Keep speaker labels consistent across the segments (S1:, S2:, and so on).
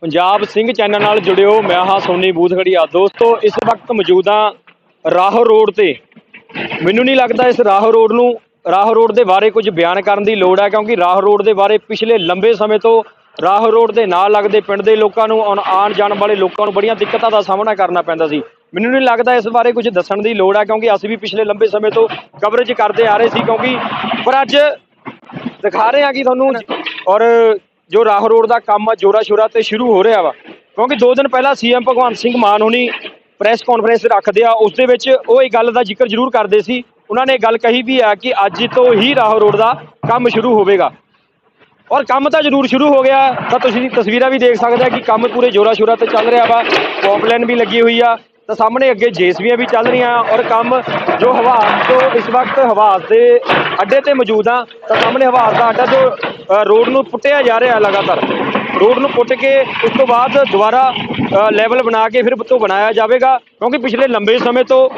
S1: Punjab Singh channel ਨਾਲ ਜੁੜਿਓ, ਮੈਂ ਹਾਂ ਸੋਨੀ ਬੂਥਗੜੀਆ। ਦੋਸਤੋ, ਇਸ ਵਕਤ ਮੌਜੂਦ ਹਾਂ ਰਾਹੋਂ ਰੋਡ ਤੇ। ਮੈਨੂੰ ਨਹੀਂ ਲੱਗਦਾ ਇਸ ਰਾਹੋਂ ਰੋਡ ਨੂੰ, ਰਾਹੋਂ ਰੋਡ ਦੇ ਬਾਰੇ ਕੁਝ ਬਿਆਨ ਕਰਨ ਦੀ ਲੋੜ ਹੈ, ਕਿਉਂਕਿ ਰਾਹੋਂ ਰੋਡ ਦੇ ਬਾਰੇ ਪਿਛਲੇ ਲੰਬੇ ਸਮੇਂ ਤੋਂ ਰਾਹੋਂ ਰੋਡ ਦੇ ਨਾਲ ਲੱਗਦੇ ਪਿੰਡ ਦੇ ਲੋਕਾਂ ਨੂੰ, ਆਉਣ- ਆਉਣ ਜਾਣ ਵਾਲੇ ਲੋਕਾਂ ਨੂੰ ਬੜੀਆਂ ਦਿੱਕਤਾਂ ਦਾ ਸਾਹਮਣਾ ਕਰਨਾ ਪੈਂਦਾ ਸੀ। ਮੈਨੂੰ ਨਹੀਂ ਲੱਗਦਾ ਇਸ ਬਾਰੇ ਕੁਝ ਦੱਸਣ ਦੀ ਲੋੜ ਹੈ, ਕਿਉਂਕਿ ਅਸੀਂ ਵੀ ਪਿਛਲੇ ਲੰਬੇ ਸਮੇਂ ਤੋਂ ਕਵਰੇਜ ਕਰਦੇ ਆ ਰਹੇ ਸੀ, ਕਿਉਂਕਿ ਪਰ ਅੱਜ ਦਿਖਾ ਰਹੇ ਹਾਂ ਕਿ ਤੁਹਾਨੂੰ ਔਰ ਜੋ ਰਾਹ ਰੋਡ ਦਾ ਕੰਮ ਆ, ਜੋਰਾ ਸ਼ੋਰਾ ਤੇ ਸ਼ੁਰੂ ਹੋ ਰਿਹਾ ਵਾ। ਕਿਉਂਕਿ 2 ਦਿਨ ਪਹਿਲਾਂ ਸੀਐਮ ਭਗਵੰਤ ਸਿੰਘ ਮਾਨ ਹੁਣੀ ਪ੍ਰੈਸ ਕਾਨਫਰੰਸ ਰੱਖਦੇ ਆ, ਉਸ ਦੇ ਵਿੱਚ ਉਹ ਇਹ ਗੱਲ ਦਾ ਜ਼ਿਕਰ ਜ਼ਰੂਰ ਕਰਦੇ ਸੀ। ਉਹਨਾਂ ਨੇ ਇਹ ਗੱਲ ਕਹੀ ਵੀ ਆ ਕਿ ਅੱਜ ਤੋਂ ਹੀ ਰਾਹ ਰੋਡ ਦਾ ਕੰਮ ਸ਼ੁਰੂ ਹੋਵੇਗਾ। ਔਰ ਕੰਮ ਤਾਂ ਜ਼ਰੂਰ ਸ਼ੁਰੂ ਹੋ ਗਿਆ, ਤਾਂ ਤੁਸੀਂ ਤਸਵੀਰਾਂ ਵੀ ਦੇਖ ਸਕਦੇ ਆ ਕਿ ਕੰਮ ਪੂਰੇ ਜੋਰਾ ਸ਼ੋਰਾ ਤੇ ਚੱਲ ਰਿਹਾ ਵਾ। ਪੌਪਲਾਈਨ ਵੀ ਲੱਗੀ ਹੋਈ ਆ, ਤਾਂ ਸਾਹਮਣੇ ਅੱਗੇ ਜੇਸਵੀਆਂ ਵੀ ਚੱਲ ਰਹੀਆਂ ਔਰ ਕੰਮ ਜੋ ਹਵਾਸ ਤੋਂ ਇਸ ਵਕਤ ਹਵਾਸ ਦੇ ਅੱਡੇ ਤੇ ਮੌਜੂਦ ਆ, ਤਾਂ ਸਾਹਮਣੇ ਹਵਾਸ ਦਾ ਅੱਡਾ ਜੋ ਰੋਡ ਨੂੰ ਪੁੱਟਿਆ ਜਾ ਰਿਹਾ ਲਗਾਤਾਰ। ਰੋਡ ਨੂੰ ਪੁੱਟ ਕੇ ਉਸ ਤੋਂ ਬਾਅਦ ਦੁਬਾਰਾ ਲੈਵਲ ਬਣਾ ਕੇ ਫਿਰ ਤੋਂ ਬਣਾਇਆ ਜਾਵੇਗਾ, ਕਿਉਂਕਿ ਪਿਛਲੇ ਲੰਬੇ ਸਮੇਂ ਤੋਂ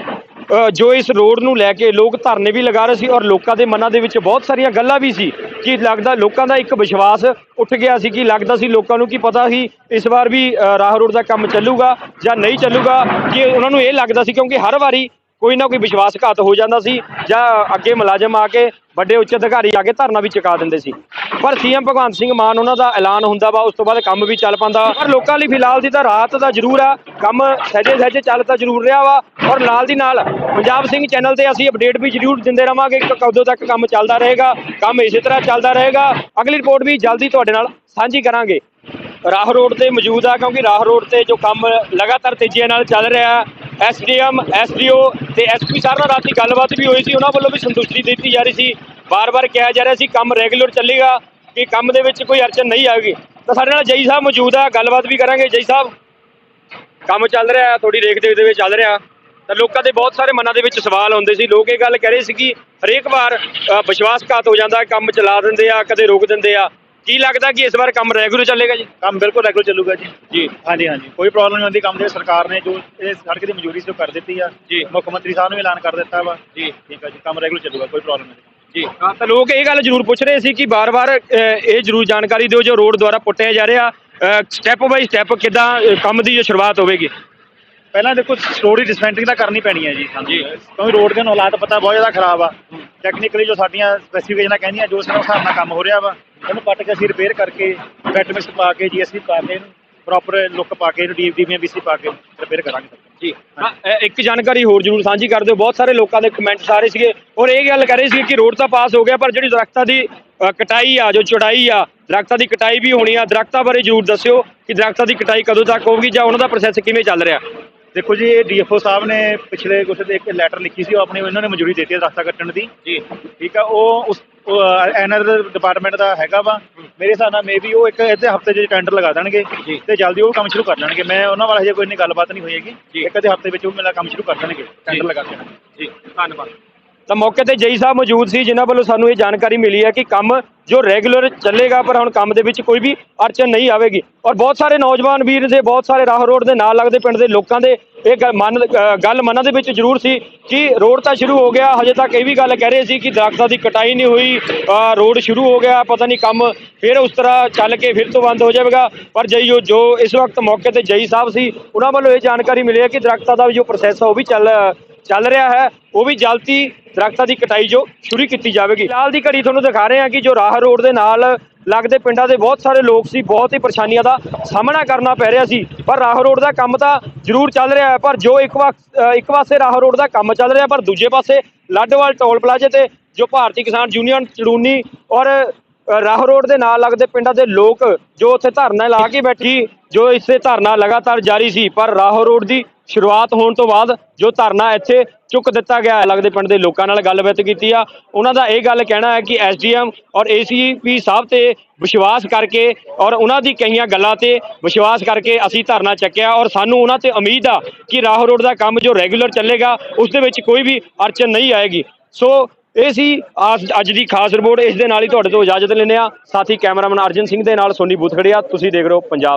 S1: ਜੋ ਇਸ ਰੋਡ ਨੂੰ ਲੈ ਕੇ ਲੋਕ ਧਰਨੇ ਵੀ ਲਗਾ ਰਹੇ ਸੀ ਔਰ ਲੋਕਾਂ ਦੇ ਮਨਾਂ ਦੇ ਵਿੱਚ ਬਹੁਤ ਸਾਰੀਆਂ ਗੱਲਾਂ ਵੀ ਸੀ ਕਿ ਲੱਗਦਾ ਲੋਕਾਂ ਦਾ ਇੱਕ ਵਿਸ਼ਵਾਸ ਉੱਠ ਗਿਆ ਸੀ ਕਿ ਲੱਗਦਾ ਸੀ ਲੋਕਾਂ ਨੂੰ ਕੀ ਪਤਾ ਸੀ ਇਸ ਵਾਰ ਵੀ ਰਾਹ ਰੋਡ ਦਾ ਕੰਮ ਚੱਲੂਗਾ ਜਾਂ ਨਹੀਂ ਚੱਲੂਗਾ, ਕਿ ਉਹਨਾਂ ਨੂੰ ਇਹ ਲੱਗਦਾ ਸੀ ਕਿਉਂਕਿ ਹਰ ਵਾਰੀ ਕੋਈ ਨਾ ਕੋਈ ਵਿਸ਼ਵਾਸਘਾਤ ਹੋ ਜਾਂਦਾ ਸੀ ਜਾਂ ਅੱਗੇ ਮੁਲਾਜ਼ਮ ਆ ਕੇ ਵੱਡੇ ਉੱਚ ਅਧਿਕਾਰੀ ਆ ਕੇ ਧਰਨਾ ਵੀ ਚੁਕਾ ਦਿੰਦੇ ਸੀ। ਪਰ ਸੀਐਮ ਭਗਵੰਤ ਸਿੰਘ ਮਾਨ ਉਹਨਾਂ ਦਾ ਐਲਾਨ ਹੁੰਦਾ ਵਾ, ਉਸ ਤੋਂ ਬਾਅਦ ਕੰਮ ਵੀ ਚੱਲ ਪਾਉਂਦਾ। ਪਰ ਲੋਕਾਂ ਲਈ ਫਿਲਹਾਲ ਦੀ ਤਾਂ ਰਾਤ ਦਾ ਜ਼ਰੂਰ ਆ, ਕੰਮ ਸਹਿਜੇ ਸਹਿਜੇ ਚੱਲ ਤਾਂ ਜ਼ਰੂਰ ਰਿਹਾ ਵਾ। ਔਰ ਨਾਲ ਦੀ ਨਾਲ ਪੰਜਾਬ ਸਿੰਘ ਚੈਨਲ ਤੇ ਅਸੀਂ ਅਪਡੇਟ ਵੀ ਜ਼ਰੂਰ ਦਿੰਦੇ ਰਵਾਂਗੇ ਕਿ ਕਦੋਂ ਤੱਕ ਕੰਮ ਚੱਲਦਾ ਰਹੇਗਾ, ਕੰਮ ਇਸੇ ਤਰ੍ਹਾਂ ਚੱਲਦਾ ਰਹੇਗਾ। ਅਗਲੀ ਰਿਪੋਰਟ ਵੀ ਜਲਦੀ ਤੁਹਾਡੇ ਨਾਲ ਸਾਂਝੀ ਕਰਾਂਗੇ। ਰਾਹ ਰੋਡ ਤੇ ਮੌਜੂਦ ਆ, ਕਿਉਂਕਿ ਰਾਹ ਰੋਡ ਤੇ ਜੋ ਕੰਮ ਲਗਾਤਾਰ ਤੇਜ਼ੀ ਨਾਲ ਚੱਲ ਰਿਹਾ ਐਸਡੀਐਮ, ਐਸਡੀਓ ਤੇ ਐਸਪੀ ਸਾਹਿਬ ਨਾਲ ਰਾਤੀ ਗੱਲਬਾਤ ਵੀ ਹੋਈ ਸੀ। ਉਹਨਾਂ ਵੱਲੋਂ ਵੀ ਸੰਤੁਸ਼ਟੀ ਦਿੱਤੀ ਜਾ ਰਹੀ ਸੀ। ਬਾਰ-ਬਾਰ ਕਿਹਾ ਜਾ ਰਿਹਾ ਸੀ, ਕੰਮ ਰੈਗੂਲਰ ਚੱਲੇਗਾ, ਕਿ ਕੰਮ ਦੇ ਵਿੱਚ ਕੋਈ ਅੜਚਨ ਨਹੀਂ ਆਏਗੀ। ਤਾਂ ਸਾਡੇ ਨਾਲ ਜਈ ਸਾਹਿਬ ਮੌਜੂਦ ਆ, ਗੱਲਬਾਤ ਵੀ ਕਰਾਂਗੇ। ਜਈ ਸਾਹਿਬ, ਕੰਮ ਚੱਲ ਰਿਹਾ ਥੋੜੀ ਰੇਖ ਦੇ ਵਿੱਚ ਚੱਲ ਰਿਹਾ। ਤਾਂ ਲੋਕਾਂ ਦੇ ਬਹੁਤ ਸਾਰੇ ਮਨਾਂ ਦੇ ਵਿੱਚ ਸਵਾਲ ਆਉਂਦੇ ਸੀ। ਲੋਕ ਇਹ ਗੱਲ ਕਹਿ ਰਹੇ ਸੀ ਕਿ ਹਰੇਕ ਵਾਰ ਵਿਸ਼ਵਾਸਘਾਤ ਹੋ ਜਾਂਦਾ, ਕੰਮ ਚਲਾ ਦਿੰਦੇ ਆ, ਕਦੇ ਰੋਕ ਦਿੰਦੇ ਆ। ਕੀ ਲੱਗਦਾ ਕਿ ਇਸ ਵਾਰ ਕੰਮ ਰੈਗੂਲਰ ਚੱਲੇਗਾ ਜੀ?
S2: ਕੰਮ ਬਿਲਕੁਲ ਰੈਗੂਲਰ ਚੱਲੂਗਾ ਜੀ।
S1: ਜੀ।
S2: ਹਾਂਜੀ ਹਾਂਜੀ। ਕੋਈ ਪ੍ਰੋਬਲਮ ਨਹੀਂ ਆਉਂਦੀ ਕੰਮ ਦੇ ਸਰਕਾਰ ਨੇ ਜੋ ਇਹ ਸੜਕ ਦੀ ਮਨਜ਼ੂਰੀ ਉਹ ਕਰ ਦਿੱਤੀ ਆ
S1: ਜੀ।
S2: ਮੁੱਖ ਮੰਤਰੀ ਸਾਹਿਬ ਨੇ ਐਲਾਨ ਕਰ ਦਿੱਤਾ ਵਾ।
S1: ਜੀ।
S2: ਠੀਕ ਆ ਜੀ ਕੰਮ ਰੈਗੂਲਰ ਚੱਲੂਗਾ ਕੋਈ ਪ੍ਰੋਬਲਮ ਨਹੀਂ
S1: ਜੀ। ਹਾਂ ਤਾਂ ਲੋਕ ਇਹ ਗੱਲ ਜ਼ਰੂਰ ਪੁੱਛ ਰਹੇ ਸੀ ਕਿ ਬਾਰ-ਬਾਰ ਇਹ ਜ਼ਰੂਰ ਜਾਣਕਾਰੀ ਦਿਓ ਜੋ ਰੋਡ ਦੁਆਰਾ ਪੁੱਟਿਆ ਜਾ ਰਿਹਾ। ਸਟੈਪ ਬਾਈ ਸਟੈਪ ਕਿਦਾਂ ਕੰਮ ਦੀ ਜੋ ਸ਼ੁਰੂਆਤ ਹੋਵੇਗੀ।
S2: ਪਹਿਲਾਂ ਦੇਖੋ ਸਟੋਰੀ ਡਿਸਪੈਂਸਰੀ ਤਾਂ ਕਰਨੀ ਪੈਣੀ ਹੈ ਜੀ। ਸਾਨੂੰ
S1: ਜੀ।
S2: ਕਿਉਂਕਿ ਰੋਡ ਦੇ ਹਾਲਾਤ ਪਤਾ ਬਹੁਤ ਜ਼ਿਆਦਾ ਖਰਾਬ ਆ। ਟੈਕਨੀਕਲੀ ਜੋ ਸਾਡੀਆਂ ਸਪੈਸੀਫਿਕੇਸ਼ਨਾਂ ਕਹਿੰਦੀਆਂ ਜੋ ਉਸ ਹਿਸਾਬ ਨਾਲ ਕੰਮ ਹੋ ਰਿਹਾ ਵਾ ਇਹਨੂੰ ਪੱਟ ਕੇ ਅਸੀਂ ਰਿਪੇਅਰ ਕਰਕੇ ਬੈਟ ਮਿਕਸ ਪਾ ਕੇ ਜੀਐਸਪੀ ਪਾ ਕੇ ਇਹਨੂੰ ਪ੍ਰੋਪਰ ਲੁੱਕ ਪਾ ਕੇ ਇਹਨੂੰ ਡੀਵੀਐਮ ਬੀਸੀ ਪਾ ਕੇ ਰਿਪੇਅਰ ਕਰਾਂਗੇ।
S1: ਜੀ। ਹਾਂ, ਅ, ਇੱਕ ਜਾਣਕਾਰੀ ਹੋਰ ਜ਼ਰੂਰ ਸਾਂਝੀ ਕਰ ਦਿਓ। ਬਹੁਤ ਸਾਰੇ ਲੋਕਾਂ ਦੇ ਕਮੈਂਟਸ ਆ ਰਹੇ ਸੀਗੇ। ਔਰ ਇਹ ਗੱਲ ਕਰ ਰਹੇ ਸੀ ਕਿ ਰੋਡ ਤਾਂ ਪਾਸ ਹੋ ਗਿਆ ਪਰ ਜਿਹੜੀ ਦਰਖਤਾਂ ਦੀ ਅ, ਕਟਾਈ ਆ ਜੋ ਚੜਾਈ ਆ ਦਰਖਤਾਂ ਦੀ ਕਟਾਈ ਵੀ ਹੋਣੀ ਆ। ਦਰਖਤਾਂ ਬਾਰੇ ਜ਼ਰੂਰ ਦੱਸਿਓ ਕਿ ਦਰਖਤਾਂ ਦੀ ਕਟਾਈ ਕਦੋਂ ਤੱਕ ਹੋਊਗੀ ਜਾਂ ਉਹਨਾਂ ਦਾ ਪ੍ਰੋਸੈਸ ਕਿਵੇਂ ਚੱਲ ਰਿਹਾ।
S2: ਦੇਖੋ ਜੀ ਇਹ ਡੀਐਫਓ ਸਾਹਿਬ ਨੇ ਪਿਛਲੇ ਕੁਛ ਦੇ ਇੱਕ ਲੈਟਰ ਲਿਖੀ ਸੀ ਉਹ ਆਪਣੀ ਉਹਨਾਂ ਨੇ ਮਨਜ਼ੂਰੀ ਦਿੱਤੀ ਹੈ ਰਸਤਾ ਕੱਟਣ ਦੀ।
S1: ਜੀ।
S2: ਠੀਕ ਆ ਉਹ ਉਸ ਐਨਰ ਡਿਪਾਰਟਮੈਂਟ ਦਾ ਹੈਗਾ ਵਾ। ਮੇਰੇ ਹਿਸਾਬ ਨਾਲ ਮੇਬੀ ਉਹ ਇੱਕ ਅੱਧੇ ਹਫ਼ਤੇ 'ਚ ਟੈਂਡਰ ਲਗਾ ਦੇਣਗੇ
S1: ਜੀ।
S2: ਤੇ ਜਲਦੀ ਉਹ ਕੰਮ ਸ਼ੁਰੂ ਕਰ ਲੈਣਗੇ। ਮੈਂ ਉਹਨਾਂ ਵਾਲਾ ਹਜੇ ਕੋਈ ਨਹੀਂ ਗੱਲਬਾਤ ਨਹੀਂ ਹੋਈ ਹੈਗੀ। ਇੱਕ ਅੱਧੇ ਹਫ਼ਤੇ ਵਿੱਚ ਉਹ ਮੇਰਾ ਕੰਮ ਸ਼ੁਰੂ ਕਰ ਦੇਣਗੇ ਟੈਂਡਰ ਲਗਾ ਕੇ
S1: ਜੀ ਧੰਨਵਾਦ। ਤਾਂ ਮੌਕੇ ਤੇ ਜਈ ਸਾਹਿਬ ਮੌਜੂਦ ਸੀ, ਜਿਨ੍ਹਾਂ ਵੱਲੋਂ ਸਾਨੂੰ ਇਹ ਜਾਣਕਾਰੀ ਮਿਲੀ ਹੈ ਕਿ ਕੰਮ ਜੋ ਰੈਗੂਲਰ ਚੱਲੇਗਾ, ਪਰ ਹੁਣ ਕੰਮ ਦੇ ਵਿੱਚ ਕੋਈ ਵੀ ਅੜਚਨ ਨਹੀਂ ਆਵੇਗੀ। ਔਰ ਬਹੁਤ ਸਾਰੇ ਨੌਜਵਾਨ ਵੀਰ ਦੇ, ਬਹੁਤ ਸਾਰੇ ਰਾਹ ਰੋਡ ਦੇ ਨਾਲ ਲੱਗਦੇ ਪਿੰਡ ਦੇ ਲੋਕਾਂ ਦੇ ਇਹ ਗੱਲ ਮਨ ਗੱਲ ਮਨਾਂ ਦੇ ਵਿੱਚ ਜ਼ਰੂਰ ਸੀ ਕਿ ਰੋਡ ਤਾਂ ਸ਼ੁਰੂ ਹੋ ਗਿਆ, ਹਜੇ ਤੱਕ ਇਹ ਵੀ ਗੱਲ ਕਹਿ ਰਹੇ ਸੀ ਕਿ ਦਰਖਤਾਂ ਦੀ ਕਟਾਈ ਨਹੀਂ ਹੋਈ ਰੋਡ ਸ਼ੁਰੂ ਹੋ ਗਿਆ, ਪਤਾ ਨਹੀਂ ਕੰਮ ਫਿਰ ਉਸ ਤਰ੍ਹਾਂ ਚੱਲ ਕੇ ਫਿਰ ਤੋਂ ਬੰਦ ਹੋ ਜਾਵੇਗਾ। ਪਰ ਜਈ ਜੋ- ਇਸ ਵਕਤ ਮੌਕੇ ਤੇ ਜਈ ਸਾਹਿਬ ਸੀ, ਉਹਨਾਂ ਵੱਲੋਂ ਇਹ ਜਾਣਕਾਰੀ ਮਿਲੀ ਹੈ ਕਿ ਦਰਖਤਾਂ ਦਾ ਵੀ ਜੋ ਪ੍ਰੋਸੈਸ ਆ, ਉਹ ਵੀ ਚੱਲ ਚੱਲ ਰਿਹਾ ਹੈ, ਉਹ ਵੀ ਜਲਦੀ ਦਰਖਤਾਂ ਦੀ ਕਟਾਈ ਜੋ ਸ਼ੁਰੂ ਕੀਤੀ ਜਾਵੇਗੀ। ਫਿਲਹਾਲ ਦੀ ਘੜੀ ਤੁਹਾਨੂੰ ਦਿਖਾ ਰਹੇ ਹਾਂ ਕਿ ਜੋ ਰਾਹ ਰੋਡ ਦੇ ਨਾਲ ਲੱਗਦੇ ਪਿੰਡਾਂ ਦੇ ਬਹੁਤ ਸਾਰੇ ਲੋਕ ਸੀ, ਬਹੁਤ ਹੀ ਪਰੇਸ਼ਾਨੀਆਂ ਦਾ ਸਾਹਮਣਾ ਕਰਨਾ ਪੈ ਰਿਹਾ ਸੀ। ਪਰ ਰਾਹ ਰੋਡ ਦਾ ਕੰਮ ਤਾਂ ਜ਼ਰੂਰ ਚੱਲ ਰਿਹਾ ਹੈ, ਪਰ ਜੋ ਇੱਕ ਵਾ ਇੱਕ ਪਾਸੇ ਰਾਹ ਰੋਡ ਦਾ ਕੰਮ ਚੱਲ ਰਿਹਾ, ਪਰ ਦੂਜੇ ਪਾਸੇ ਲਾਡੋਵਾਲ ਟੋਲ ਪਲਾਜ਼ੇ ਤੇ ਜੋ ਭਾਰਤੀ ਕਿਸਾਨ ਯੂਨੀਅਨ ਚੜੂਨੀ ਔਰ ਰਾਹ ਰੋਡ ਦੇ ਨਾਲ ਲੱਗਦੇ ਪਿੰਡਾਂ ਦੇ ਲੋਕ ਜੋ ਉੱਥੇ ਧਰਨਾ ਲਾ ਕੇ ਬੈਠੀ ਜੋ ਇਸੇ ਧਰਨਾ ਲਗਾਤਾਰ ਜਾਰੀ ਸੀ, ਪਰ ਰਾਹ ਰੋਡ ਦੀ ਸ਼ੁਰੂਆਤ ਹੋਣ ਤੋਂ ਬਾਅਦ ਜੋ ਧਰਨਾ ਇੱਥੇ ਚੁੱਕ ਦਿੱਤਾ ਗਿਆ ਲੱਗਦੇ ਪਿੰਡ ਦੇ ਲੋਕਾਂ ਨਾਲ ਗੱਲਬਾਤ ਕੀਤੀ ਆ। ਉਹਨਾਂ ਦਾ ਇਹ ਗੱਲ ਕਹਿਣਾ ਹੈ ਕਿ ਐਸਡੀਐਮ ਔਰ ਏਸੀਪੀ ਸਾਹਿਬ ਤੇ ਵਿਸ਼ਵਾਸ ਕਰਕੇ ਔਰ ਉਹਨਾਂ ਦੀ ਕਈਆਂ ਗੱਲਾਂ ਤੇ ਵਿਸ਼ਵਾਸ ਕਰਕੇ ਅਸੀਂ ਧਰਨਾ ਚੱਕਿਆ ਔਰ ਸਾਨੂੰ ਉਹਨਾਂ ਤੇ ਉਮੀਦ ਆ ਕਿ ਰਾਹ ਰੋਡ ਦਾ ਕੰਮ ਜੋ ਰੈਗੂਲਰ ਚੱਲੇਗਾ, ਉਸ ਦੇ ਵਿੱਚ ਕੋਈ ਵੀ ਅੜਚਨ ਨਹੀਂ ਆਏਗੀ। ਸੋ ਇਹ ਸੀ ਆਸ- ਅੱਜ ਦੀ ਖਾਸ ਰਿਪੋਰਟ। ਇਸ ਦੇ ਨਾਲ ਹੀ ਤੁਹਾਡੇ ਤੋਂ ਇਜਾਜ਼ਤ ਲੈਂਦੇ ਆ ਸਾਥੀ ਕੈਮਰਾਮੈਨ ਅਰਜਨ ਸਿੰਘ ਦੇ ਨਾਲ ਸੋਨੀ ਬੂਥਗੜੀਆ ਤੁਸੀਂ ਦੇਖ ਰਹੇ ਹੋ ਪੰਜਾਬ